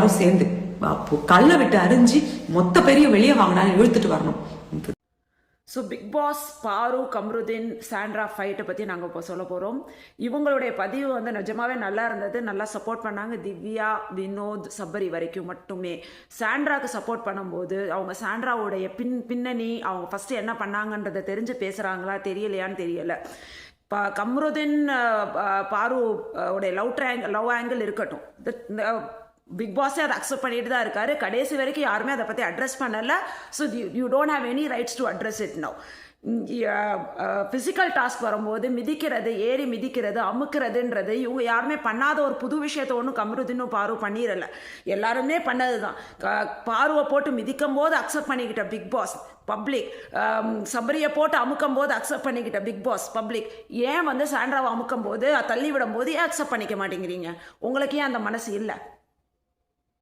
எல்லாரும் சேர்ந்து கல்லை விட்டு அரிஞ்சு மொத்த பெரிய வெளியே வாங்கினாலும் இழுத்துட்டு வரணும். ஸோ பிக் பாஸ் பாரு கம்ருதீன் சாண்ட்ரா ஃபைட்டை பற்றி நாங்கள் இப்போ சொல்ல போகிறோம் இவங்களுடைய பதிவு வந்து நிஜமாவே நல்லா இருந்தது. நல்லா சப்போர்ட் பண்ணாங்க திவ்யா வினோத் சபரி வரைக்கும் மட்டுமே. சாண்ட்ராக்கு சப்போர்ட் பண்ணும்போது அவங்க சாண்ட்ராவுடைய பின் பின்னணி அவங்க ஃபஸ்ட்டு என்ன பண்ணாங்கன்றதை தெரிஞ்சு பேசுகிறாங்களா தெரியலையான்னு தெரியல. இப்போ கம்ருதீன் பா- பாரு உடைய லவ் ட்ரேங் லவ் ஆங்கிள் இருக்கட்டும். பிக் பாஸே அதை அக்செப்ட் பண்ணிட்டு தான் இருக்காரு. கடைசி வரைக்கும் யாருமே அதை பற்றி அட்ரஸ் பண்ணலை. So you don't have any rights to address it now physical task வரும்போது மிதிக்கிறது ஏறி மிதிக்கிறது அமுக்கிறதுன்றது இவங்க யாருமே பண்ணாத ஒரு புது விஷயத்தை ஒன்றும் கமருதினும் பாரு பண்ணிடல எல்லாருமே பண்ணது தான் பாருவை போட்டு மிதிக்கும் போது அக்செப்ட் பண்ணிக்கிட்ட பிக் பாஸ் பப்ளிக் சபரியை போட்டு அமுக்கும் போது அக்செப்ட் பண்ணிக்கிட்ட பிக் பாஸ் பப்ளிக் ஏன் வந்து சாண்ட்ராவை அமுக்கும் போது தள்ளி விடும் போது ஏன் அக்செப்ட் பண்ணிக்க மாட்டேங்கிறீங்க? உங்களுக்கு ஏன் அந்த மனசு இல்லை?